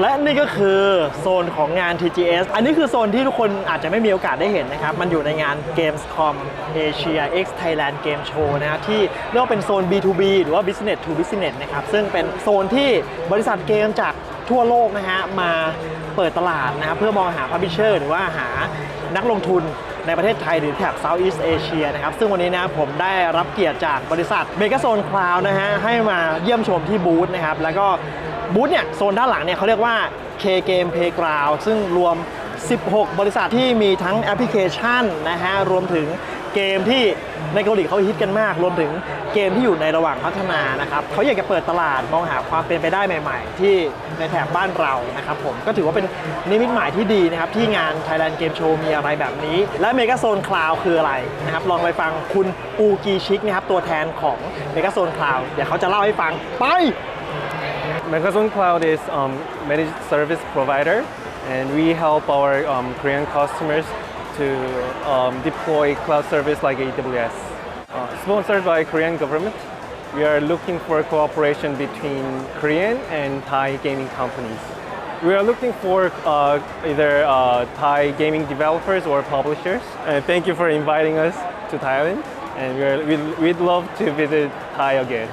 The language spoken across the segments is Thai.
และนี่ก็คือโซนของงาน TGS อันนี้คือโซนที่ทุกคนอาจจะไม่มีโอกาสได้เห็นนะครับ มันอยู่ในงาน Gamescom Asia X Thailand Game Show นะฮะที่เรียกว่าเป็นโซน B2B หรือว่า Business to Business นะครับ ซึ่งเป็นโซนที่บริษัทเกมจากทั่วโลกนะฮะมาเปิดตลาดนะครับเพื่อมองหา Publisher หรือว่าหานักลงทุนในประเทศไทยหรือแถบ Southeast Asia นะครับ ซึ่งวันนี้นะผมได้รับเกียรติจากบริษัท m e g a z o n e Cloud นะฮะให้มาเยี่ยมชมที่บูธนะครับ แล้วก็ บูธเนี่ยโซนด้านหลังเนี่ยเขาเรียกว่า K Game Playground ซึ่งรวม 16 บริษัทที่มีทั้งแอปพลิเคชันนะฮะรวมถึงเกมที่ในเกาหลีเขาฮิตกันมาก รวมถึงเกมที่อยู่ในระหว่างพัฒนานะครับเขาอยากจะเปิดตลาดมองหาความเป็นไปได้ใหม่ ๆ ที่ในแถบบ้านเรานะครับผมก็ถือว่าเป็นนิมิตหมายที่ดีนะครับ ที่งาน Thailand Game Show มีอะไรแบบนี้ และ Mega Zone Cloud คืออะไรนะครับ ลองไปฟังคุณอูกีชิกนะครับตัวแทนของ Mega Zone Cloud เดี๋ยวเขาจะเล่าให้ฟังไป Megazone Cloud is um, managed service provider, and we help our um, Korean customers to um, deploy cloud service like AWS. Uh, sponsored by Korean government, we are looking for cooperation between Korean and Thai gaming companies. We are looking for uh, either uh, Thai gaming developers or publishers. And thank you for inviting us to Thailand, and we are, we'd, we'd love to visit Thai again.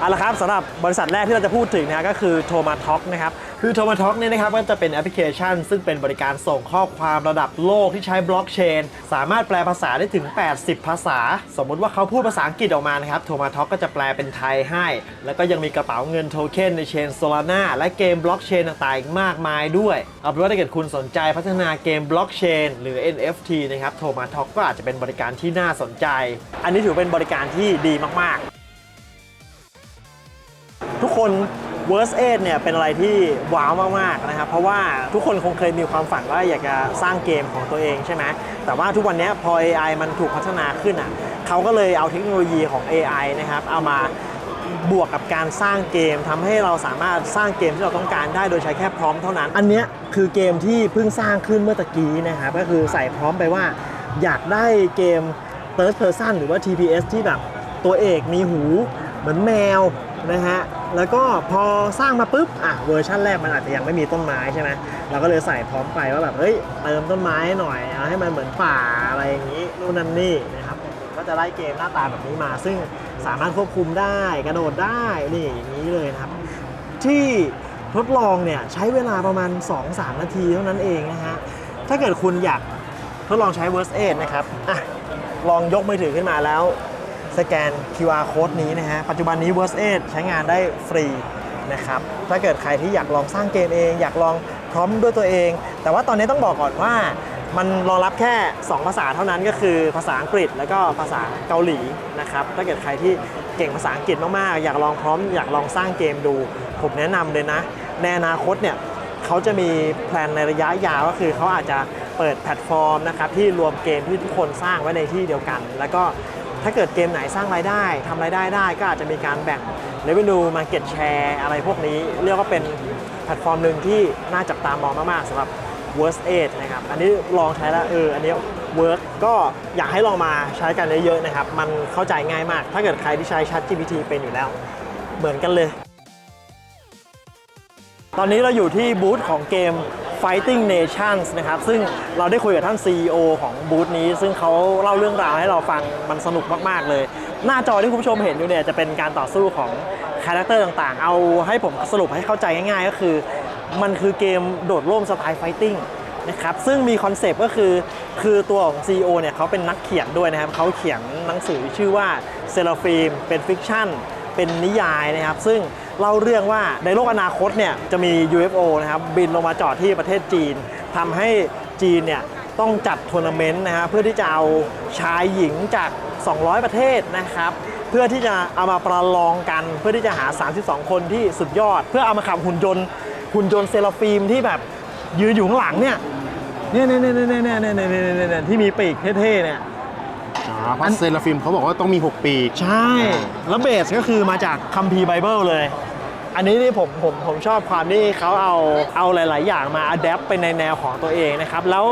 เอาละครับสำหรับบริษัทแรกที่เราจะพูดถึงนะก็คือ t o m a t o k นะครับ คือ t o m a t o k เนี่ยนะครับก็จะเป็นแอปพลิเคชัน ซึ่งเป็นบริการส่งข้อความระดับโลกที่ใช้บล็อกเชน สามารถแปลภาษาได้ถึง 80 ภาษา สมมุติว่าเขาพูดภาษาอังกฤษออกมานะครับ t o m a t o k ก็จะแปลเป็นไทยให้ แล้วก็ยังมีกระเป๋าเงินโทเค็นในเชน Solana และเกมบล็อกเชนต่างๆอีกมากมายด้วย เอาเป็นว่าถ้าเกิดคุณสนใจพัฒนาเกมบล็อกเชนหรือ NFT นะครับ t o m a t o k ก็อาจจะเป็นบริการที่น่าสนใจ อันนี้ถือเป็นบริการที่ดีมากๆ ทุกคน Worst 8เนี่ยเป็นอะไรที่ว้าวมากๆนะครับ เพราะว่าทุกคนคงเคยมีความฝันว่าอยากจะสร้างเกมของตัวเองใช่ไหมแต่ว่าทุกวันนี้พอ AI มันถูกพัฒนาขึ้นอะเขาก็เลยเอาเทคโนโลยีของ AI นะครับเอามาบวกกับการสร้างเกมทำให้เราสามารถสร้างเกมที่เราต้องการได้โดยใช้แค่พร้อมเท่านั้น อันนี้คือเกมที่เพิ่งสร้างขึ้นเมื่อตะกี้นะครับก็คือใส่พร้อมไปว่า อยากได้เกม Third Person หรือว่า TPS ที่แบบตัวเอกมีหูเหมือนแมว นะฮะแล้วก็พอสร้างมาปุ๊บอะเวอร์ชันแรกมันอาจจะยังไม่มีต้นไม้ใช่ไหมเราก็เลยใส่พร้อมไปว่าแบบเฮ้ยเติมต้นไม้หน่อยเอาให้มันเหมือนป่าอะไรอย่างนี้นู่นนั่นนี่นะครับก็จะได้เกมหน้าตาแบบนี้มา ซึ่งสามารถควบคุมได้กระโดดได้นี่อย่างนี้เลยนะครับ ที่ทดลองเนี่ยใช้เวลาประมาณ 2-3 นาทีเท่านั้นเองนะฮะถ้าเกิดคุณอยากทดลองใช้ Worst 8นะครับอะลองยกมือถือขึ้นมาแล้ว สแกน QR code นี้นะฮะ ปัจจุบันนี้ Worst 8ใช้งานได้ฟรีนะครับ ถ้าเกิดใครที่อยากลองสร้างเกมเอง อยากลองพร้อมด้วยตัวเอง แต่ว่าตอนนี้ต้องบอกก่อนว่า มันรองรับแค่ 2 ภาษาเท่านั้นก็คือภาษาอังกฤษแล้วก็ภาษาเกาหลีนะครับ ถ้าเกิดใครที่เก่งภาษาอังกฤษมากๆ อยากลองพร้อมอยากลองสร้างเกมดู ผมแนะนำเลยนะ ในอนาคตเนี่ยเขาจะมีแพลนในระยะยาวก็คือเขาอาจจะเปิดแพลตฟอร์มนะครับที่รวมเกมที่ทุกคนสร้างไว้ในที่เดียวกัน แล้วก็ ถ้าเกิดเกมไหนสร้างรายได้ทำรายได้ได้ก็อาจจะมีการแบ่ง revenue market share อะไรพวกนี้ เรียกว่าเป็นแพลตฟอร์มหนึ่งที่น่าจับตามองมากๆสำหรับ Worst 8นะครับ อันนี้ลองใช้แล้วเออ อันนี้ work ก็อยากให้ลองมาใช้กันเยอะๆนะครับ มันเข้าใจง่ายมาก ถ้าเกิดใครที่ใช้ ChatGPT เป็นอยู่แล้ว เหมือนกันเลย ตอนนี้เราอยู่ที่บูธของเกม Fighting Nations นะครับ ซึ่งเราได้คุยกับท่าน CEO ของบูธนี้ ซึ่งเขาเล่าเรื่องราวให้เราฟังมันสนุกมากๆเลย หน้าจอที่คุณผู้ชมเห็นอยู่เนี่ยจะเป็นการต่อสู้ของคาแรคเตอร์ต่างๆ เอาให้ผมสรุปให้เข้าใจง่ายๆ ก็คือ มันคือเกมโดดร่มสไตล์ไฟติ้งนะครับ ซึ่งมีคอนเซปต์ก็คือ คือตัวของ CEO เนี่ยเขาเป็นนักเขียนด้วยนะครับ เขาเขียนหนังสือชื่อว่าเซลฟิล์มเป็นฟิกชั่น เป็นนิยายนะครับ ซึ่ง เล่าเรื่องว่าในโลกอนาคตเนี่ยจะมี UFO นะครับบินลงมาจอดที่ประเทศจีนทำให้จีนเนี่ยต้องจัดทัวร์นาเมนต์นะฮะเพื่อที่จะเอาชายหญิงจาก 200 ประเทศนะครับเพื่อที่จะเอามาประลองกัน เพื่อที่จะหา 32 คนที่สุดยอด เพื่อเอามาขับหุ่นยนต์หุ่นยนต์เซลฟิล์มที่แบบยืนอยู่ข้างหลังเนี่ยเนี่ยเนี่ยเนี่ยเนี่ยเนี่ยเนี่ยเนี่ยเนี่ยเนี่ยที่มีปีกเท่ๆเนี่ยอ๋อเพราะเซราฟิมเขาบอกว่าต้องมี 6 ปี ใช่ แล้วเบสก็คือมาจากคัมภีร์ไบเบิลเลย อันนี้นี่ผมผมผมชอบความที่เขาเอาเอาหลาย ๆ อย่างมาอัดแอปไปในแนวของตัวเองนะครับ แล้ว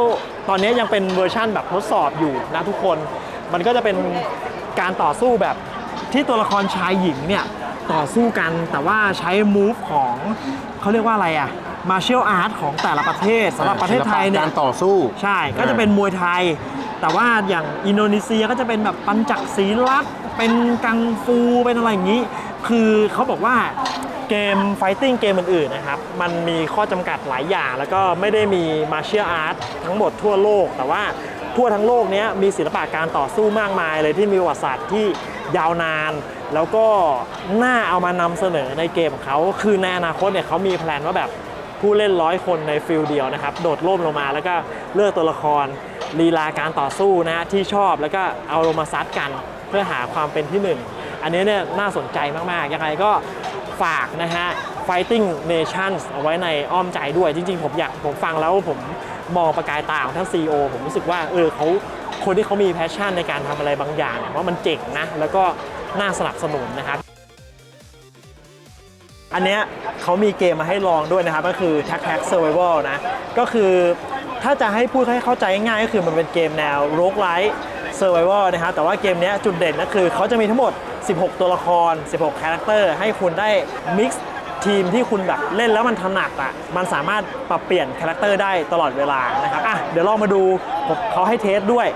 ตอนนี้ยังเป็นเวอร์ชั่นแบบทดสอบอยู่นะทุกคน มันก็จะเป็นการต่อสู้แบบที่ตัวละครชายหญิงเนี่ยต่อสู้กันแต่ว่าใช้ move ของเขาเรียกว่าอะไรอะ martial art ของแต่ละประเทศสำหรับประเทศไทยเนี่ยการต่อสู้ใช่ก็จะเป็นมวยไทย แต่ว่าอย่างอินโดนีเซียก็จะเป็นแบบปัญจักศีลักษณ์เป็นกังฟูเป็นอะไรอย่างนี้ คือเขาบอกว่าเกมไฟติ้งเกมอื่นๆนะครับ มันมีข้อจำกัดหลายอย่าง แล้วก็ไม่ได้มีมาเชียอาร์ตทั้งหมดทั่วโลก แต่ว่าทั่วทั้งโลกนี้มีศิลปะการต่อสู้มากมายเลยที่มีประวัติศาสตร์ที่ยาวนาน แล้วก็น่าเอามานำเสนอในเกมของเขา คือในอนาคตเนี่ยเขามีแพลนว่าแบบผู้เล่นร้อยคนในฟิลเดียวนะครับ โดดร่มลงมาแล้วก็เลือกตัวละครลีลาการต่อสู้นะฮะที่ชอบแล้วก็เอาลงมาซัดกัน เพื่อหาความเป็นที่หนึ่ง อันนี้เนี่ยน่าสนใจมากๆ ยังไงก็ฝากนะฮะ Fighting Nations เอาไว้ในอ้อมใจด้วย จริง ๆ ผมอยากผมฟังแล้วผมมองประกายตาของท่าน CEO ผมรู้สึกว่าเออเขาคนที่เขามีแพชชั่นในการทำอะไรบางอย่างเนี่ยว่ามันเจ๋งนะ แล้วก็น่าสนับสนุนนะครับอันเนี้ยเขามีเกมมาให้ลองด้วยนะครับ ก็คือ Tag Tag Survival นะ ก็คือถ้าจะให้พูดให้เข้าใจง่ายก็คือมันเป็นเกมแนว Roguelike Survival นะครับแต่ว่าเกมเนี้ยจุดเด่นก็คือเขาจะมีทั้งหมด16 ตัวละคร 16 คาแรคเตอร์ให้คุณได้ mix ทีมที่คุณแบบเล่นแล้วมันถนัดอะ มันสามารถปรับเปลี่ยนคาแรคเตอร์ได้ตลอดเวลานะครับ อะ เดี๋ยวลองมาดูเขาให้เทสด้วย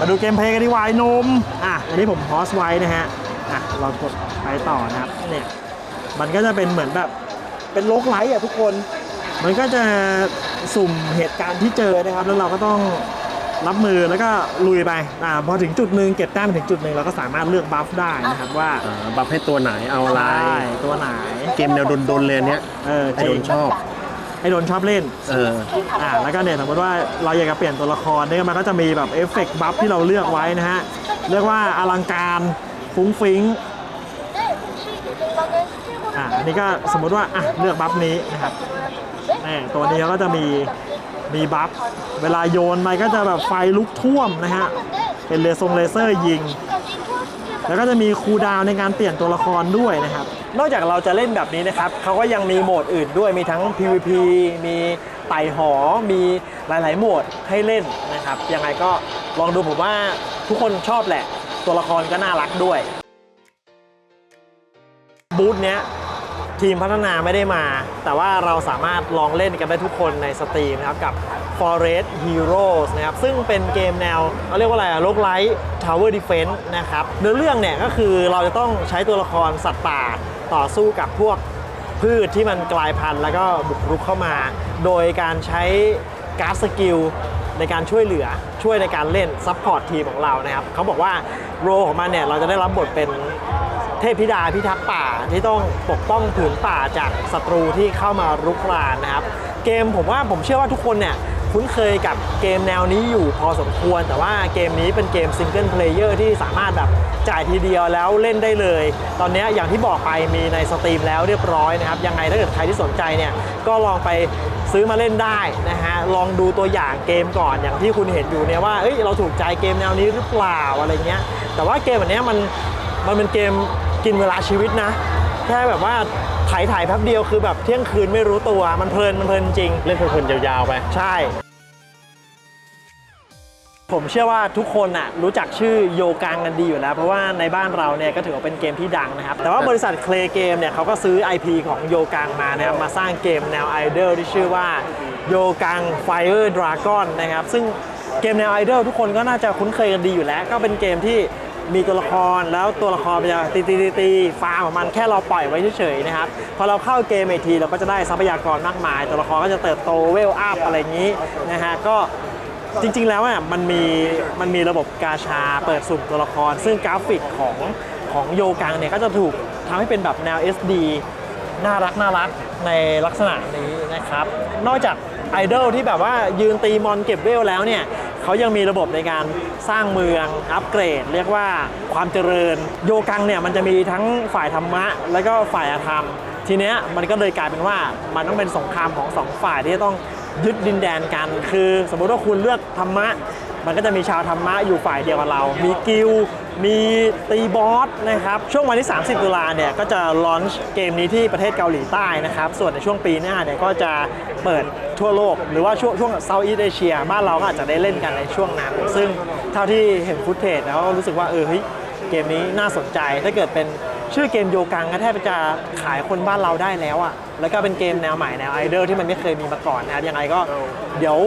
มาดูเกมเพลย์กันดีกว่าไอ้หนม อะ อันนี้ผมพอสไว้นะฮะ อะ เรากดไปต่อนะครับ เนี่ย มันก็จะเป็นเหมือนแบบ เป็นโลกไลท์อะทุกคน มันก็จะสุ่มเหตุการณ์ที่เจอนะครับ แล้วเราก็ต้อง รับมือแล้วก็ลุยไปอ่าพอถึงจุดหนึ่งเก็บแต้มไปถึงจุดหนึ่งเราก็สามารถเลือกบัฟได้นะครับว่าอ่าบัฟให้ตัวไหนเอาอะไร ได้ตัวไหนเกมแนวโดนๆเลยอันเนี้ยเออไอโดนชอบไอโดนชอบเล่น เออ อ่าแล้วก็เนี่ยสมมติว่าเราอยากจะเปลี่ยนตัวละครเนี่ยมันก็จะมีแบบเอฟเฟกต์บัฟที่เราเลือกไว้นะฮะ เรียกว่าอลังการฟุ้งฟิ้งอะอันนี้ก็สมมุติว่าอะเลือกบัฟนี้นะครับนี่ตัวนี้เขาก็จะมี มีบัฟเวลาโยนไปก็จะแบบไฟลุกท่วมนะฮะ เป็นเลเซอร์เลเซอร์ยิง แล้วก็จะมีคูดาวในการเปลี่ยนตัวละครด้วยนะครับ นอกจากเราจะเล่นแบบนี้นะครับเขาก็ยังมีโหมดอื่นด้วยมีทั้ง PVP มีไต่หอ มีหลาย ๆ โหมดให้เล่นนะครับ ยังไงก็ลองดูผมว่าทุกคนชอบแหละ ตัวละครก็น่ารักด้วย บูธเนี้ย ทีมพัฒนาไม่ได้มา แต่ว่าเราสามารถลองเล่นกันได้ทุกคนในสตรีมนะครับกับ Forest Heroes นะครับ ซึ่งเป็นเกมแนวเขาเรียกว่าอะไรอะโลกไลท์ Tower Defense นะครับเนื้อเรื่องเนี่ยก็คือเราจะต้องใช้ตัวละครสัตว์ป่าต่อสู้กับพวกพืชที่มันกลายพันธุ์แล้วก็บุกรุกเข้ามา โดยการใช้การ์ดสกิลในการช่วยเหลือช่วยในการเล่นซัพพอร์ตทีมของเรานะครับเขาบอกว่าโรของมันเนี่ยเราจะได้รับบทเป็นเทพธิดาพิทักษ์ป่า ที่ต้องปกป้องผืนป่าจากศัตรูที่เข้ามารุกรานนะครับ เกมผมว่าผมเชื่อว่าทุกคนเนี่ยคุ้นเคยกับเกมแนวนี้อยู่พอสมควร แต่ว่าเกมนี้เป็นเกมซิงเกิลเพลเยอร์ที่สามารถแบบจ่ายทีเดียวแล้วเล่นได้เลย ตอนนี้อย่างที่บอกไปมีในสตรีมแล้วเรียบร้อยนะครับ ยังไงถ้าเกิดใครที่สนใจเนี่ยก็ลองไปซื้อมาเล่นได้นะฮะ ลองดูตัวอย่างเกมก่อนอย่างที่คุณเห็นอยู่เนี่ยว่าเอ้ยเราถูกใจเกมแนวนี้หรือเปล่าอะไรเงี้ยแต่ว่าเกมแบบนี้มันมันเป็นเกม กินเวลาชีวิตนะ แค่แบบว่าถ่ายถ่ายแป๊บเดียวคือแบบเที่ยงคืนไม่รู้ตัวมันเพลินมันเพลินจริง เล่นเพลินๆยาวๆไป ใช่ ผมเชื่อว่าทุกคนน่ะรู้จักชื่อโยกังกันดีอยู่แล้ว เพราะว่าในบ้านเราเนี่ยก็ถือว่าเป็นเกมที่ดังนะครับ แต่ว่าบริษัทเคลเกมเนี่ยเขาก็ซื้อ IP ของโยกังมานะครับมาสร้างเกมแนวไอดอลที่ชื่อว่าโยกัง Fire Dragon นะครับซึ่งเกมแนวไอดอลทุกคนก็น่าจะคุ้นเคยกันดีอยู่แล้ว ก็เป็นเกมที่ มีตัวละครแล้วตัวละครมันจะตีตีตีตีฟาร์มของมันแค่เราปล่อยไว้เฉยๆนะครับพอเราเข้าเกมอีกทีเราก็จะได้ทรัพยากรมากมาย ตัวละครก็จะเติบโตเวลอัพอะไรอย่างนี้นะฮะก็จริงๆแล้วอะมันมีมันมีระบบกาชาเปิดสุ่มตัวละคร ซึ่งกราฟิกของของโยกังเนี่ยก็จะถูกทำให้เป็นแบบแนว SD น่ารักน่ารักในลักษณะนี้นะครับ นอกจากไอดอลที่แบบว่ายืนตีมอนเก็บเวลแล้วเนี่ย เขายังมีระบบในการสร้างเมืองอัปเกรด เรียกว่าความเจริญ โยกังเนี่ยมันจะมีทั้งฝ่ายธรรมะ และก็ฝ่ายอธรรม ทีเนี้ยมันก็เลยกลายเป็นว่ามันต้องเป็นสงครามของสองฝ่ายที่ต้องยึดดินแดนกัน คือ สมมติว่าคุณเลือกธรรมะ มันก็จะมีชาวธรรมะอยู่ฝ่ายเดียวกับเรา มีกิลมีตีบอสนะครับ ช่วงวันที่ 30 ตุลาเนี่ยก็จะลอนช์เกมนี้ที่ประเทศเกาหลีใต้นะครับ ส่วนในช่วงปีหน้าเนี่ยก็จะเปิดทั่วโลก หรือว่าช่วงช่วงเซาท์อีสเอเชียบ้านเราก็อาจจะได้เล่นกันในช่วงนั้น ซึ่งเท่าที่เห็นฟุตเทจแล้วรู้สึกว่าเออเฮ้ยเกมนี้น่าสนใจถ้าเกิดเป็น ชื่อเกมโยกังก็แทบจะขายคนบ้านเราได้แล้วอะแล้วก็เป็นเกมแนวใหม่แนวไอเดอลที่มันไม่เคยมีมาก่อนนะครับยังไงก็เดี๋ยว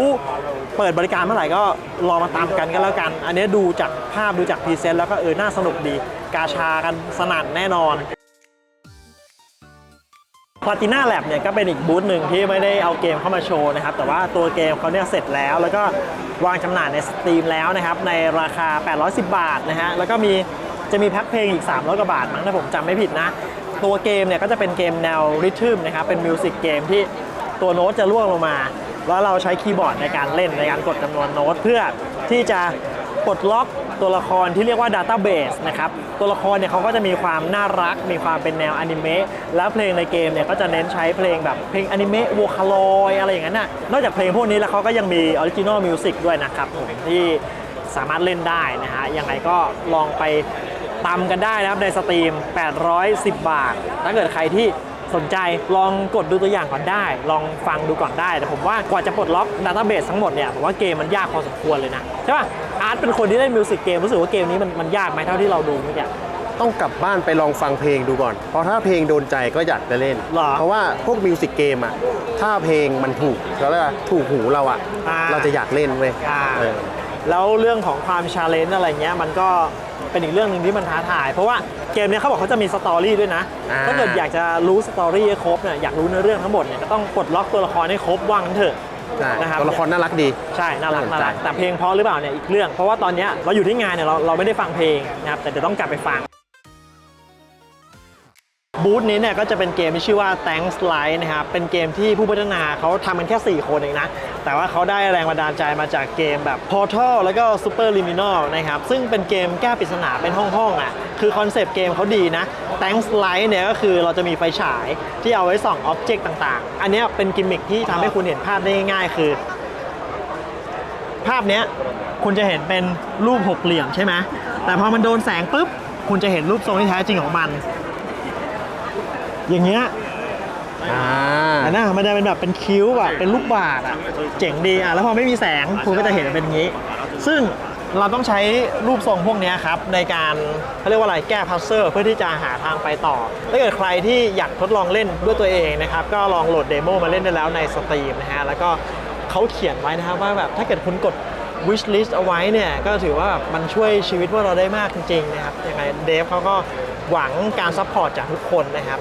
เปิดบริการเมื่อไหร่ก็รอมาตามกันกันแล้วกัน อันนี้ดูจากภาพดูจากพรีเซนต์แล้วก็เออน่าสนุกดี กาชากันสนั่นแน่นอนพ l a ติน่าแลบเนี่ยก็เป็นอีกบูธหนึ่งที่ไม่ได้เอาเกมเข้ามาโชว์นะครับ แต่ว่าตัวเกมเขาเนี่ยเสร็จแล้ว แล้วก็วางจำหน่ายในสตรีมแล้วนะครับ ในราคา 810 บาทนะฮะแล้วก็มี จะมีแพ็คเพลงอีก 300 กว่าบาทมั้งถ้าผมจำไม่ผิดนะ ตัวเกมเนี่ยก็จะเป็นเกมแนวริทึมนะครับ เป็นมิวสิกเกมที่ตัวโน้ตจะล่วงลงมา แล้วเราใช้คีย์บอร์ดในการเล่นในการกดจำนวนโน้ตเพื่อที่จะปลดล็อกตัวละครที่เรียกว่า Database นะครับ ตัวละครเนี่ยเขาก็จะมีความน่ารัก มีความเป็นแนวอนิเมะ แล้วเพลงในเกมเนี่ยก็จะเน้นใช้เพลงแบบเพลงอนิเมะโวคาลอยอะไรอย่างนั้นน่ะ นอกจากเพลงพวกนี้แล้วเขาก็ยังมีออริจินอลมิวสิกด้วยนะครับผมที่สามารถเล่นได้นะฮะ ยังไงก็ลองไป ตามกันได้นะครับในสตรีม 810 บาท ถ้าเกิดใครที่สนใจลองกดดูตัวอย่างก่อนได้ ลองฟังดูก่อนได้ แต่ผมว่ากว่าจะปลดล็อกดัตต้าเบสทั้งหมดเนี่ยผมว่าเกมมันยากพอสมควรเลยนะใช่ป่ะอาร์ตเป็นคนที่เล่นมิวสิกเกมรู้สึกว่าเกมนี้มันมันยากไหมเท่าที่เราดูเมื่อกี้ ต้องกลับบ้านไปลองฟังเพลงดูก่อน เพราะถ้าเพลงโดนใจก็อยากจะเล่น หรอเพราะว่าพวกมิวสิกเกมอะ ถ้าเพลงมันถูกแล้วก็ถูกหูเราอะ อ่าเราจะอยากเล่นเว้ยอ่า เออ แล้วเรื่องของความชาเลนจ์อะไรเงี้ยมันก็ เป็นอีกเรื่องหนึ่งที่มันท้าทาย เพราะว่าเกมเนี้ยเขาบอกเขาจะมีสตอรี่ด้วยนะ อ่า ถ้าเกิดอยากจะรู้สตอรี่ให้ครบเนี่ยอยากรู้เนื้อเรื่องทั้งหมดเนี่ยก็ต้องปลดล็อกตัวละครให้ครบว่างนั้นเถอะใช่นะครับ ตัวละครน่ารักดี ใช่น่ารักน่าสนใจน่ารักแต่เพลงเพราะหรือเปล่าเนี่ยอีกเรื่อง เพราะว่าตอนเนี้ยเราอยู่ที่งานเนี่ยเราเราไม่ได้ฟังเพลงนะครับแต่เดี๋ยวต้องกลับไปฟัง บูธนี้เนี่ยก็จะเป็นเกมที่ชื่อว่า Thanks Light นะครับ เป็นเกมที่ผู้พัฒนาเขาทำมันแค่ 4 คนเองนะ แต่ว่าเขาได้แรงบันดาลใจมาจากเกมแบบ Portal แล้วก็ Super Liminal นะครับ ซึ่งเป็นเกมแก้ปริศนาเป็นห้องๆอะ คือคอนเซปต์เกมเขาดีนะ Thanks Light เนี่ยก็คือเราจะมีไฟฉายที่เอาไว้ส่องอ็อบเจกต์ต่างๆ อันนี้เป็นกิมมิคที่ทำให้คุณเห็นภาพได้ง่ายๆ คือ ภาพเนี้ยคุณจะเห็นเป็นรูปหกเหลี่ยมใช่ไหมแต่พอมันโดนแสงปุ๊บคุณจะเห็นรูปทรงที่แท้จริงของมัน อย่างเงี้ยอ่าอันน่ะมันจะเป็นแบบเป็นคิ้วอะเป็นรูปบาทอะเจ๋งดีอะแล้วพอไม่มีแสงคุณก็จะเห็นเป็นอย่างนี้ ซึ่งเราต้องใช้รูปทรงพวกเนี้ยครับ ในการเขาเรียกว่าอะไรแก้พัซเซอร์เพื่อที่จะหาทางไปต่อ ถ้าเกิดใครที่อยากทดลองเล่นด้วยตัวเองนะครับ ก็ลองโหลดเดโมมาเล่นได้แล้วในสตรีมนะฮะ แล้วก็เขาเขียนไว้นะครับว่าแบบถ้าเกิดคุณกด wish list เอาไว้เนี่ย ก็ถือว่าแบบมันช่วยชีวิตพวกเราได้มากจริงๆนะครับยังไงเดฟเขาก็หวังการซัพพอร์ตจากทุกคนนะครับ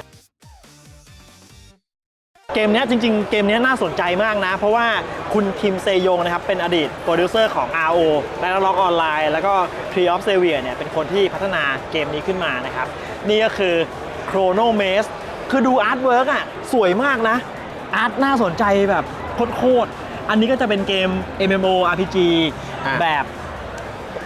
เกมเนี้ยจริงๆ เกมเนี้ยน่าสนใจมากนะ เพราะว่าคุณคิมเซยงนะครับ เป็นอดีตโปรดิวเซอร์ของ RO และล็อกออนไลน์ แล้วก็ Tree of Savior เนี่ยเป็นคนที่พัฒนาเกมนี้ขึ้นมานะครับ นี่ก็คือ Chrono Maze คือดูอาร์ตเวิร์กอะ สวยมากนะ อาร์ตน่าสนใจแบบโคตรๆอันนี้ก็จะเป็นเกม MMO RPG อะแบบ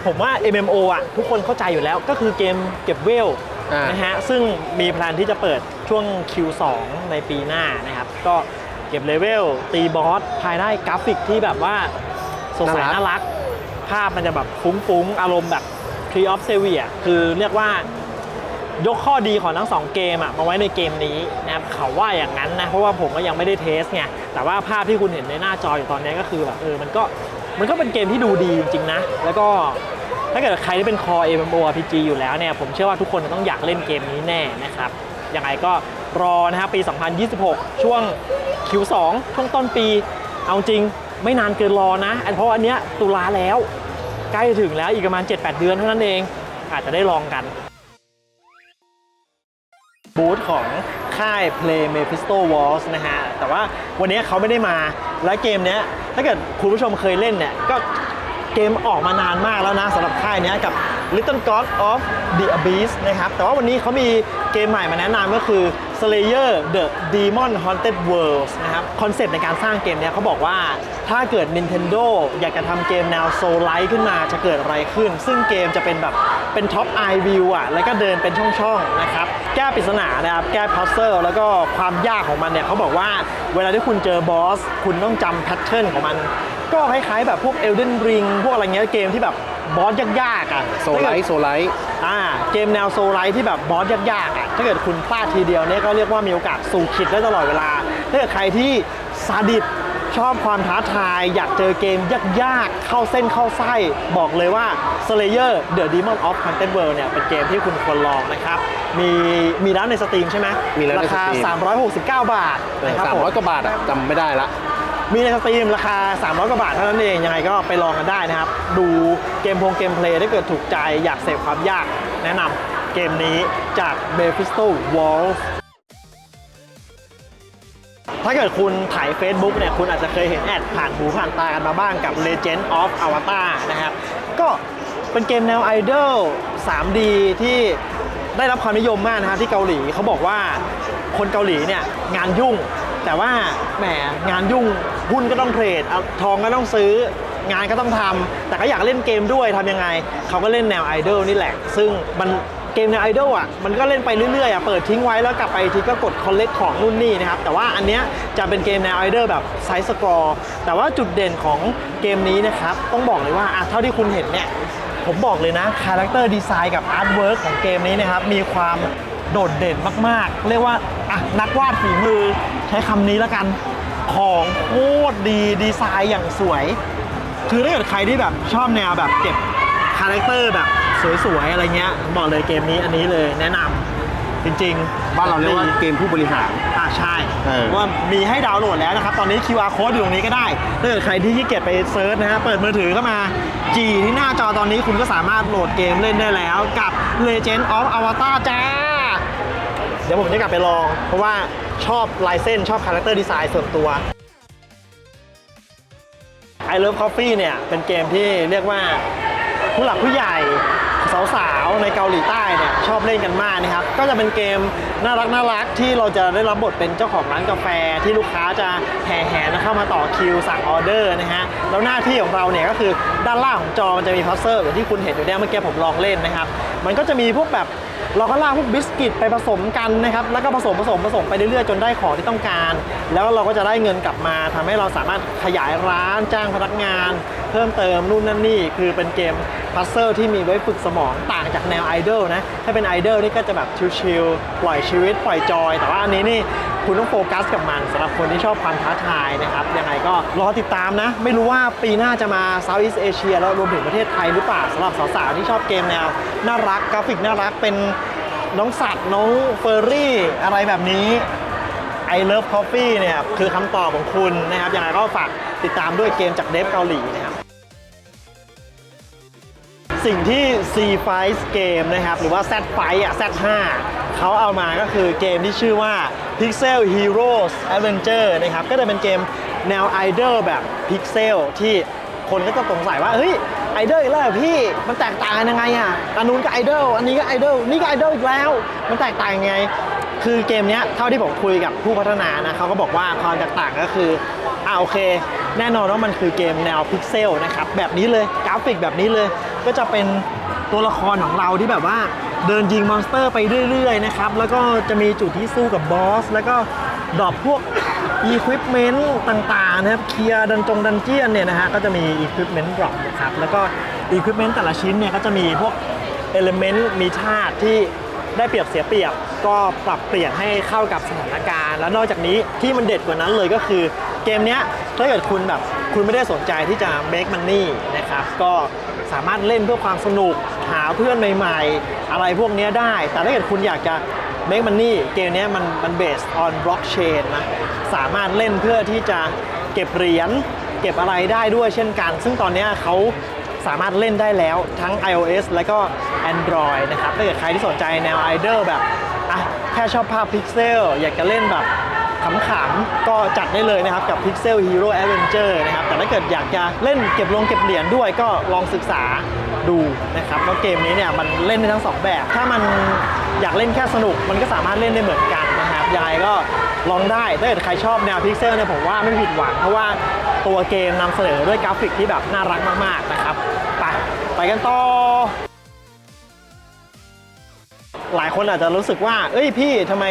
ผมว่า MMO อะทุกคนเข้าใจอยู่แล้วก็คือเกมเก็บเวลอ่านนะฮะซึ่งมีแพลนที่จะเปิด ช่วง Q2 ในปีหน้านะครับ ก็เก็บเลเวลตีบอสภายใต้กราฟิกที่แบบว่าสดใสน่ารัก ภาพมันจะแบบฟุ้งๆ อารมณ์แบบ Tree of Savior คือเรียกว่ายกข้อดีของทั้งสองเกมอะมาไว้ในเกมนี้นะครับเขาว่าอย่างนั้นนะ เพราะว่าผมก็ยังไม่ได้เทสไงแต่ว่าภาพที่คุณเห็นในหน้าจออยู่ตอนนี้ก็คือแบบเออมันก็มันก็เป็นเกมที่ดูดีจริงๆนะ แล้วก็ถ้าเกิดใครที่เป็นคอ MMORPG อยู่แล้วเนี่ย ผมเชื่อว่าทุกคนจะต้องอยากเล่นเกมนี้แน่นะครับ ยังไงก็รอนะครับปี 2026 ช่วง Q2 ช่วงต้นปี เอาจริงไม่นานเกินรอนะ เพราะอันเนี้ยตุลาแล้ว ใกล้ถึงแล้วอีกประมาณ 7-8 เดือนเท่านั้นเอง อาจจะได้ลองกัน บูธของค่าย Play Mephisto Wars นะฮะ แต่ว่าวันนี้เขาไม่ได้มา และเกมนี้ถ้าเกิดคุณผู้ชมเคยเล่นเนี่ยก็ เกมออกมานานมากแล้วนะสำหรับค่ายนี้กับ Little God of the Abyss นะครับ แต่ว่าวันนี้เขามีเกมใหม่มาแนะนำก็คือ Slayer the Demon Haunted Worlds นะครับ คอนเซปต์ในการสร้างเกมเนี้ยเขาบอกว่าถ้าเกิด Nintendo อยากจะทำเกมแนว Soul Like ขึ้นมาจะเกิดอะไรขึ้น ซึ่งเกมจะเป็นแบบเป็น Top Eye View อะ แล้วก็เดินเป็นช่องๆนะครับ แก้ปริศนานะครับ แก้พัซเซิลแล้วก็ความยากของมันเนี่ยเขาบอกว่าเวลาที่คุณเจอบอส คุณต้องจำแพทเทิร์นของมัน ก็คล้ายๆแบบพวก Elden Ring พวกอะไรเงี้ยเกมที่แบบบอสยากๆอะโซไลท์โซไลท์อ่าเกมแนวโซลไลท์ที่แบบบอสยากๆอะถ้าเกิดคุณพลาดทีเดียวเนี่ยก็เรียกว่ามีโอกาสสู่ขิดได้ตลอดเวลา ถ้าเกิดใครที่ซาดิสชอบความท้าทาย อยากเจอเกมยากๆ เข้าเส้นเข้าไส้ บอกเลยว่า Slayer The Demon of Content World เนี่ยเป็นเกมที่คุณควรลองนะครับ มีมีร้านในสตรีมใช่ไหมมีแล้วในราคาสตรีม369 บาทนะครับสามผมร้อยกว่าบาทอะจำไม่ได้ละ มีในสตรีมราคา 300 กว่าบาทเท่านั้นเอง ยังไงก็ไปลองกันได้นะครับ ดูเกมพงเกมเพลย์ถ้าเกิดถูกใจอยากเสพความยากแนะนำเกมนี้จาก Mephisto Walls ถ้าเกิดคุณถ่าย Facebook เนี่ยคุณอาจจะเคยเห็นแอดผ่านหูผ่านตากันมาบ้างกับ Legend of Avatar นะครับ ก็เป็นเกมแนวไอดอล 3D ที่ได้รับความนิยมมากนะครับที่เกาหลีเขาบอกว่าคนเกาหลีเนี่ยงานยุ่ง แต่ว่าแหมงานยุ่งหุ้นก็ต้องเทรดเอาทองก็ต้องซื้องานก็ต้องทำแต่ก็อยากเล่นเกมด้วยทำยังไง เขาก็เล่นแนวไอดอลนี่แหละ ซึ่งมันเกมแนวไอดอลอะมันก็เล่นไปเรื่อยๆอะเปิดทิ้งไว้แล้วกลับไปทีก็กดคอลเลกของนู่นนี่นะครับ แต่ว่าอันเนี้ยจะเป็นเกมแนวไอดอลแบบไซส์สกอร์แต่ว่าจุดเด่นของเกมนี้นะครับ ต้องบอกเลยว่าอะเท่าที่คุณเห็นเนี่ยผมบอกเลยนะคาแรคเตอร์ดีไซน์กับอาร์ตเวิร์กของเกมนี้นะครับมีความโดดเด่นมากๆ เรียกว่าอะนักวาดฝีมือ ใช้คำนี้แล้วกัน ของโคตรดีดีไซน์อย่างสวย คือถ้าเกิดใครที่แบบชอบแนวแบบเก็บคาแรคเตอร์แบบสวยๆ อะไรเงี้ย บอกเลยเกมนี้อันนี้เลยแนะนำจริงๆบ้านเราเรียกว่าเกมผู้บริหาร อ่าใช่เออว่ามีให้ดาวน์โหลดแล้วนะครับ ตอนนี้ QR code อยู่ตรงนี้ก็ได้ถ้าเกิดใครที่ขี้เกียจไปเซิร์ชนะฮะเปิดมือถือเข้ามา G ที่หน้าจอตอนนี้คุณก็สามารถโหลดเกมเล่นได้แล้วกับ Legend of Avatar จ้า เดี๋ยวผมจะกลับไปลองเพราะว่า ชอบลายเส้นชอบคาแรคเตอร์ดีไซน์ส่วนตัว I Love Coffee เนี่ย เป็นเกมที่เรียกว่าผู้หลักผู้ใหญ่ สาวๆ ในเกาหลีใต้เนี่ยชอบเล่นกันมากนะครับ ก็จะเป็นเกมน่ารักน่ารักที่เราจะได้รับบทเป็นเจ้าของร้านกาแฟที่ลูกค้าจะแห่แหนเข้ามาต่อคิวสั่งออเดอร์นะฮะแล้วหน้าที่ของเราเนี่ยก็คือด้านล่างของจอมันจะมีพัซเซอร์อย่างที่คุณเห็นอยู่เนี่ยเมื่อกี้ผมลองเล่นนะครับ มันก็จะมีพวกแบบเราก็ลากพวกบิสกิตไปผสมกันนะครับ แล้วก็ผสมผสมผสมไปเรื่อยๆ จนได้ของที่ต้องการ แล้วเราก็จะได้เงินกลับมาทำให้เราสามารถขยายร้านจ้างพนักงานเพิ่มเติมนู่นนั่นนี่ คือเป็นเกมพัซเซิลที่มีไว้ฝึกสมองต่างจากแนวไอดอลนะ ถ้าเป็นไอดอลนี่ก็จะแบบชิลๆปล่อยชีวิตปล่อยจอย แต่ว่าอันนี้นี่คุณต้องโฟกัสกับมันสำหรับคนที่ชอบความท้าทายนะครับ ยังไงก็รอติดตามนะ ไม่รู้ว่าปีหน้าจะมา Southeast Asia แล้วรวมถึงประเทศไทยหรือเปล่าสำหรับสาวๆที่ชอบเกมแนวน่ารักกราฟิกน่ารักเป็นน้องสัตว์น้องเฟอร์รี่อะไรแบบนี้ I Love Coffee เนี่ยคือคำตอบของคุณนะครับยังไงก็ฝากติดตามด้วยเกมจากเดฟเกาหลีนะครับ สิ่งที่ C f i เกมนะครับ หรือว่า Z f i อะ Z5 เขาเอามาก็คือเกมที่ชื่อว่า Pixel Heroes Adventure นะครับ ก็จะเป็นเกมแนวไอดอลแบบพิกเซลที่คนก็จะสงสัยว่า เฮ้ยไอดอลอีกแล้วพี่มันแตกต่างยังไงอะอันนู้นก็ไอดอลอันนี้ก็ไอดอลนี่ก็ไอดอลอีกแล้ว มันแตกต่างยังไง คือเกมนี้เท่าที่ผมคุยกับผู้พัฒนานะเขาก็บอกว่าความแตกต่างก็คืออ่าโอเค แน่นอนว่ามันคือเกมแนวพิกเซลนะครับแบบนี้เลยกราฟิกแบบนี้เลย ก็จะเป็นตัวละครของเราที่แบบว่าเดินยิงมอนสเตอร์ไปเรื่อยๆนะครับ แล้วก็จะมีจุดที่สู้กับบอส แล้วก็ดรอปพวก Equipment ต่างๆนะครับ เคลียร์ดันจงดันเจียนเนี่ยนะฮะ ก็จะมี Equipment drop นะครับ แล้วก็ Equipment แต่ละชิ้นเนี่ยก็จะมีพวก Element มีธาตุที่ได้เปรียบเสียเปรียบ ก็ปรับเปลี่ยนให้เข้ากับสถานการณ์ แล้วนอกจากนี้ที่มันเด็ดกว่านั้นเลยก็คือเกมเนี้ยถ้าเกิดคุณแบบคุณไม่ได้สนใจที่จะ make money นะครับ ก็ สามารถเล่นเพื่อความสนุก หาเพื่อนใหม่ๆ อะไรพวกนี้ได้ แต่ถ้าเกิดคุณอยากจะ make money เกมนี้มันมัน based on blockchain นะ สามารถเล่นเพื่อที่จะเก็บเหรียญเก็บอะไรได้ด้วยเช่นกัน ซึ่งตอนนี้เขาสามารถเล่นได้แล้วทั้ง iOS และก็ Android นะครับถ้าเกิดใครที่สนใจแนวไอดอลแบบอะแค่ชอบภาพพิกเซลอยากจะเล่นแบบ ขำๆ ก็จัดได้เลยนะครับ กับ Pixel Hero Adventure นะครับ แต่ถ้าเกิดอยากจะเล่นเก็บลงเก็บเหรียญด้วยก็ลองศึกษาดูนะครับว่าะเกมนี้เนี่ยมันเล่นได้ทั้งสองแบบ ถ้ามันอยากเล่นแค่สนุกมันก็สามารถเล่นได้เหมือนกันนะครับยังไงก็ลองได้ถ้าเกิดใครชอบแนวพิกเซลเนี่ยผมว่าไม่ผิดหวัง เพราะว่าตัวเกมนำเสนอด้วยกราฟิกที่แบบน่ารักมากๆนะครับ ไปไปกันต่อ หลายคนอาจจะรู้สึกว่า เอ้ยพี่ทำไม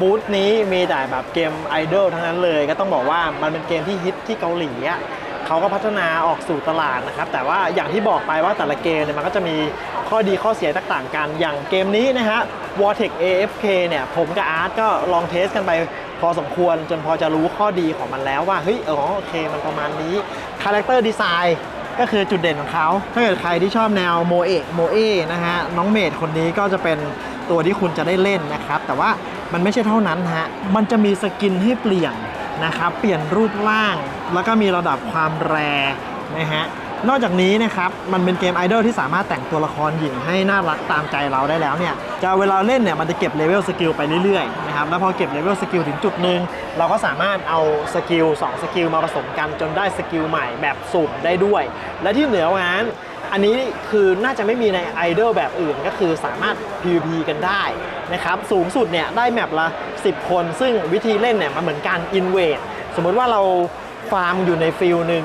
บูธนี้มีแต่แบบเกมไอดอลทั้งนั้นเลย ก็ต้องบอกว่ามันเป็นเกมที่ฮิตที่เกาหลีอะเขาก็พัฒนาออกสู่ตลาดนะครับ แต่ว่าอย่างที่บอกไปว่าแต่ละเกมเนี่ยมันก็จะมีข้อดีข้อเสียต่างกัน อย่างเกมนี้นะฮะ Vortex AFK เนี่ย ผมกับอาร์ตก็ลองเทสกันไปพอสมควรจนพอจะรู้ข้อดีของมันแล้วว่าเฮ้ยเออโอเคมันประมาณนี้คาแรคเตอร์ดีไซน์ก็คือจุดเด่นของเขา ถ้าเกิดใครที่ชอบแนวโมเอะโมเอนะฮะ น้องเมดคนนี้ก็จะเป็น ตัวที่คุณจะได้เล่นนะครับ แต่ว่ามันไม่ใช่เท่านั้นฮะ มันจะมีสกินให้เปลี่ยนนะครับ เปลี่ยนรูปร่าง แล้วก็มีระดับความแรนะฮะ นอกจากนี้นะครับ มันเป็นเกมไอดอลที่สามารถแต่งตัวละครหญิงให้น่ารักตามใจเราได้แล้วเนี่ย จะเวลาเล่นเนี่ยมันจะเก็บเลเวลสกิลไปเรื่อยๆนะครับ แล้วพอเก็บเลเวลสกิลถึงจุดหนึ่งเราก็สามารถเอาสกิล2สกิลมาผสมกันจนได้สกิลใหม่แบบสุ่มได้ด้วย และที่เหนือกว่านั้น อันนี้คือน่าจะไม่มีในไอดอลแบบอื่นก็คือสามารถ PVP กันได้นะครับสูงสุดเนี่ยได้แมปละ 10 คน ซึ่งวิธีเล่นเนี่ยมันเหมือนการ invade สมมุติว่าเราฟาร์มอยู่ในฟิลหนึ่ง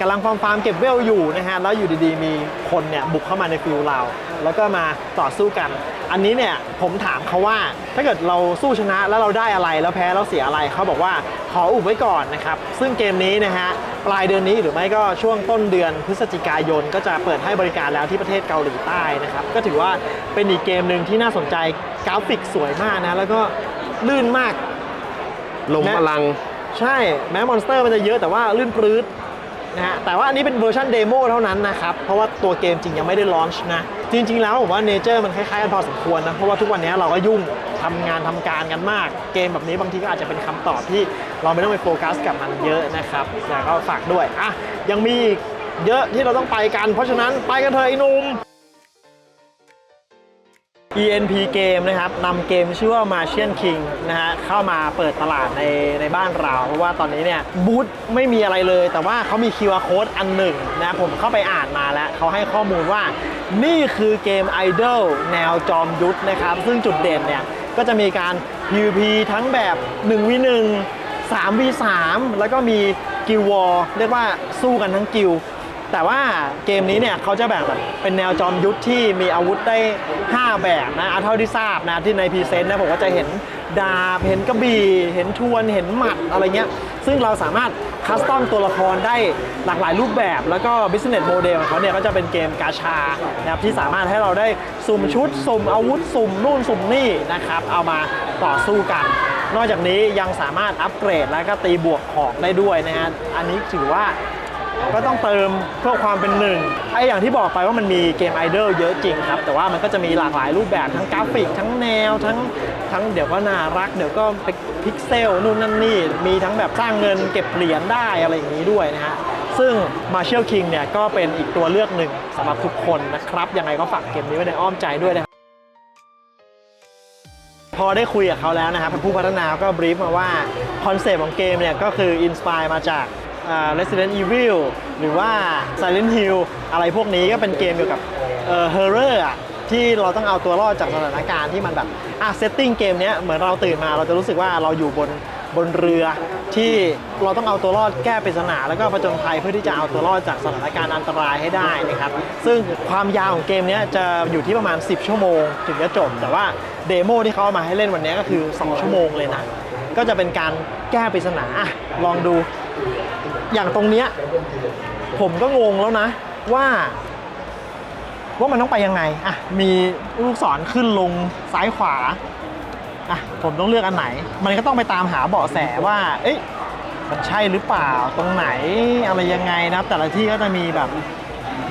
กำลังฟาร์มฟาร์มเก็บเวลอยู่นะฮะแล้วอยู่ดีๆ มีคนเนี่ยบุกเข้ามาในฟิลเรา แล้วก็มาต่อสู้กัน อันนี้เนี่ยผมถามเขาว่า ถ้าเกิดเราสู้ชนะแล้วเราได้อะไรแล้วแพ้แล้วเสียอะไรเขาบอกว่า ขออุบไว้ก่อนนะครับ ซึ่งเกมนี้นะฮะปลายเดือนนี้หรือไม่ก็ช่วงต้นเดือนพฤศจิกายนก็จะเปิดให้บริการแล้วที่ประเทศเกาหลีใต้นะครับ ก็ถือว่าเป็นอีกเกมหนึ่งที่น่าสนใจกราฟิกสวยมากนะ แล้วก็ลื่นมากลมพลัง ใช่แม้มอนสเตอร์มันจะเยอะแต่ว่าลื่นปลื้ด นะฮะแต่ว่าอันนี้เป็นเวอร์ชันเดโมเท่านั้นนะครับ เพราะว่าตัวเกมจริงยังไม่ได้ลอนช์นะ จริง ๆ แล้วผมว่าเนเจอร์มันคล้ายๆกันพอสมควรนะ เพราะว่าทุกวันนี้เราก็ยุ่งทำงานทำการกันมาก เกมแบบนี้บางทีก็อาจจะเป็นคำตอบที่เราไม่ต้องไปโฟกัสกับมันเยอะนะครับแต่ก็ฝากด้วยอะยังมีเยอะที่เราต้องไปกัน เพราะฉะนั้นไปกันเถอะไอ้หนุ่ม ENP เกมนะครับนำเกมชื่อว่า Martian King นะฮะเข้ามาเปิดตลาดในในบ้านเรา เพราะว่าตอนนี้เนี่ยบูธไม่มีอะไรเลย แต่ว่าเขามี QR Code อันหนึ่งนะผมเข้าไปอ่านมาแล้วเขาให้ข้อมูลว่านี่คือเกมไอดอลแนวจอมยุทธนะครับ ซึ่งจุดเด่นเนี่ยก็จะมีการ PVP ทั้งแบบ 1v1 3v3 แล้วก็มีกิลวอร์เรียกว่าสู้กันทั้งกิล แต่ว่าเกมนี้เนี่ยเขาจะแบ่งแบบเป็นแนวจอมยุทธที่มีอาวุธได้ 5 แบบนะเอาเท่าที่ทราบนะที่ในพรีเซนต์นะผมก็จะเห็นดาบ เห็นกระบี่ เห็นทวน เห็นหมัดอะไรเงี้ย ซึ่งเราสามารถคัสตอมตัวละครได้หลากหลายรูปแบบ แล้วก็ business model ของเขาเนี่ยก็จะเป็นเกมกาชานะครับที่สามารถให้เราได้สุ่มชุด สุ่มอาวุธ สุ่มนู่น สุ่มนี่นะครับ เอามาต่อสู้กัน นอกจากนี้ยังสามารถอัปเกรดแล้วก็ตีบวกของได้ด้วยนะฮะ อันนี้ถือว่า ก็ต้องเติมเพื่อความเป็นหนึ่งไออย่างที่บอกไปว่ามันมีเกมไอดอลเยอะจริงครับ แต่ว่ามันก็จะมีหลากหลายรูปแบบทั้งกราฟิก ทั้งแนวทั้งทั้งเดี๋ยวก็น่ารัก เดี๋ยวก็พิกเซลนู่นนั่นนี่ มีทั้งแบบสร้างเงินเก็บเหรียญได้อะไรอย่างนี้ด้วยนะฮะซึ่ง Martial King เนี่ยก็เป็นอีกตัวเลือกหนึ่งสำหรับทุกคนนะครับ ยังไงก็ฝากเกมนี้ไว้ในอ้อมใจด้วยนะครับพอได้คุยกับเขาแล้วนะครับผู้พัฒนาก็บรีฟมาว่า คอนเซปต์ของเกมเนี่ยก็คืออินสปายมาจาก Resident Evil หรือว่า Silent Hill อะไรพวกนี้ก็เป็นเกมเกี่ยวกับเอ่อ horror อะที่เราต้องเอาตัวรอดจากสถานการณ์ที่มันแบบอะเซตติ้งเกมเนี้ยเหมือนเราตื่นมาเราจะรู้สึกว่าเราอยู่บนบนเรือที่เราต้องเอาตัวรอดแก้ปริศนาแล้วก็ผจญภัยเพื่อที่จะเอาตัวรอดจากสถานการณ์อันตรายให้ได้นะครับ ซึ่งความยาวของเกมนี้จะอยู่ที่ประมาณ 10 ชั่วโมง ถึงจะจบ แต่ว่าเดโมที่เขาเอามาให้เล่นวันนี้ก็คือ 2 ชั่วโมงเลยนะ ก็จะเป็นการแก้ปริศนาอะลองดู อย่างตรงเนี้ยผมก็งงแล้วนะว่า ว่ามันต้องไปยังไงอะมีลูกศรขึ้นลงซ้ายขวาอะผมต้องเลือกอันไหน มันก็ต้องไปตามหาเบาะแสว่า เอ้ยมันใช่หรือเปล่าตรงไหนอะไรยังไงนะครับ แต่ละที่ก็จะมีแบบ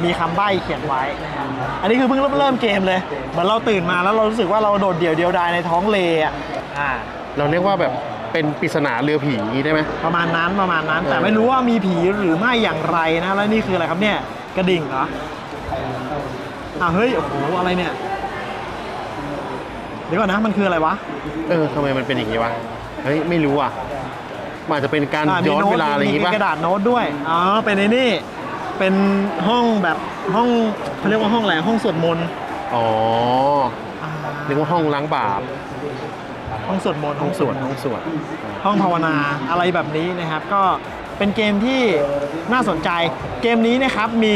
มีคำใบ้เขียนไว้นะครับอันนี้คือเพิ่งเริ่มเริ่มเกมเลย เหมือนเราตื่นมาแล้วเรารู้สึกว่าเราโดดเดี่ยวเดียวดายในท้องเลอะอ่าเราเรียกว่าแบบ เป็นปริศนาเรือผีได้ไหม ประมาณนั้นประมาณนั้น แต่เออไม่รู้ว่ามีผีหรือไม่อย่างไรนะแล้วนี่คืออะไรครับเนี่ยกระดิ่งเหรออ่าวเฮ้ยโอ้โหอะไรเนี่ยเดี๋ยวก่อนนะมันคืออะไรวะเออทำไมมันเป็นอย่างนี้วะเฮ้ยไม่รู้อะมันอาจจะเป็นการอะมีย้อนโน้ตเวลาอะไรอย่างมีงี้ป่ะกระดาษโน้ตด้วยอ๋อเป็นไอ้นี่เป็นห้องแบบห้องเขาเรียกว่าห้องอะไรห้องสวดมนต์อ๋ออ่าเรียกว่าห้องล้างบาป ห้องสวดมนต์ห้องสวดห้องสวดห้องภาวนาอะไรแบบนี้นะครับก็เป็นเกมที่น่าสนใจ เกมนี้นะครับมี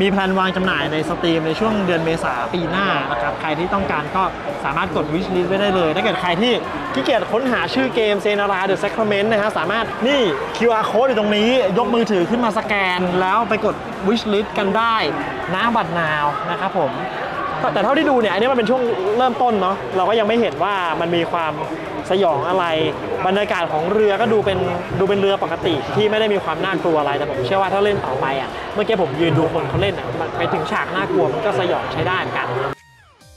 มีแพลนวางจำหน่ายในสตรีมในช่วงเดือนเมษาปีหน้านะครับใครที่ต้องการก็สามารถกด wish list ไว้ได้เลย ถ้าเกิดใครที่ขี้เกียจค้นหาชื่อเกมเซนาราเดอะ a ซ r ค m เมนต์นะฮะสามารถนี่ QR code อยู่ตรงนี้ ยกมือถือขึ้นมาสแกน แล้วไปกด wish list กันได้นะบัตรนาวนะครับผม แต่เท่าที่ดูเนี่ยอันนี้มันเป็นช่วงเริ่มต้นเนาะเราก็ยังไม่เห็นว่ามันมีความสยองอะไร บรรยากาศของเรือก็ดูเป็นดูเป็นเรือปกติ ที่ไม่ได้มีความน่ากลัวอะไรแต่ผมเชื่อว่าถ้าเล่นต่อไปอะเมื่อกี้ผมยืนดูคนเขาเล่นอะไปถึงฉากน่ากลัวมันก็สยองใช้ได้เหมือนกัน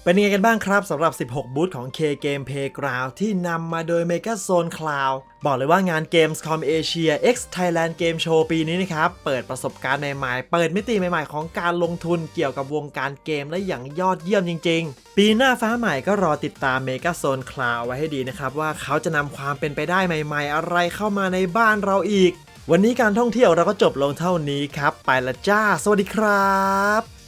เป็นยังไงกันบ้างครับสำหรับ 16 บูธของ K Game Playground ที่นำมาโดย Mega Zone Cloud บอกเลยว่างาน Gamescom Asia X Thailand Game Show ปีนี้นะครับ เปิดประสบการณ์ใหม่ๆ เปิดมิติใหม่ๆ ของการลงทุนเกี่ยวกับวงการเกมได้อย่างยอดเยี่ยมจริง ๆ ปีหน้าฟ้าใหม่ก็รอติดตาม Mega Zone Cloud ไว้ให้ดีนะครับ ว่าเขาจะนำความเป็นไปได้ใหม่ๆ อะไรเข้ามาในบ้านเราอีก วันนี้การท่องเที่ยวเราก็จบลงเท่านี้ครับ ไปละจ้า สวัสดีครับ